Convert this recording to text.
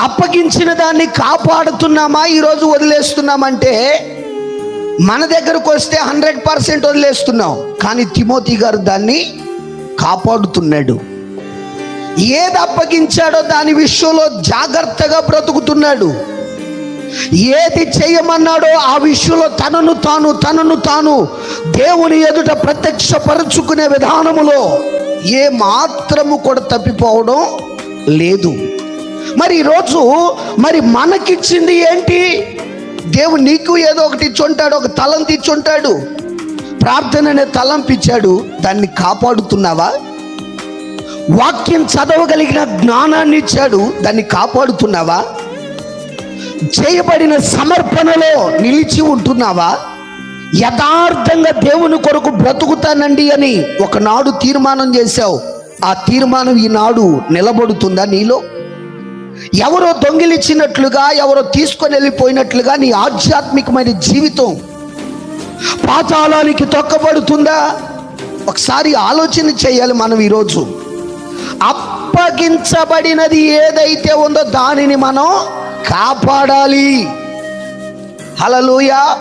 అప్పగించిన దాన్ని కాపాడుతున్నామా? ఈరోజు వదిలేస్తున్నామంటే మన దగ్గరకు వస్తే హండ్రెడ్ పర్సెంట్ వదిలేస్తున్నాం. కానీ తిమోతి గారు దాన్ని కాపాడుతున్నాడు. ఏది అప్పగించాడో దాని విషయంలో జాగ్రత్తగా బ్రతుకుతున్నాడు. ఏది చేయమన్నాడో ఆ విషయంలో తనను తాను తనను తాను దేవుని ఎదుట ప్రత్యక్షపరచుకునే విధానములో ఏ మాత్రము కూడా తప్పిపోవడం లేదు. మరి ఈరోజు మరి మనకిచ్చింది ఏంటి? దేవుడు నీకు ఏదో ఒకటి ఇచ్చుంటాడు ఒక తలంతి ఇచ్చుంటాడు ప్రార్థన అనే తలంపు ఇచ్చాడు దాన్ని కాపాడుతున్నావా? వాక్యం చదవగలిగిన జ్ఞానాన్ని ఇచ్చాడు దాన్ని కాపాడుతున్నావా? చేయబడిన సమర్పణలో నిలిచి ఉంటున్నావా? యథార్థంగా దేవుని కొరకు బ్రతుకుతానండి అని ఒకనాడు తీర్మానం చేశావు. ఆ తీర్మానం ఈనాడు నిలబడుతుందా నీలో? ఎవరో దొంగిలిచ్చినట్లుగా ఎవరో తీసుకొని వెళ్ళిపోయినట్లుగా నీ ఆధ్యాత్మికమైన జీవితం పాతాళానికి తొక్కబడుతుందా? ఒకసారి ఆలోచన చేయాలి మనం ఈరోజు. అప్పగించబడినది ఏదైతే ఉందో దానిని మనం కాపాడాలి. హలలుయా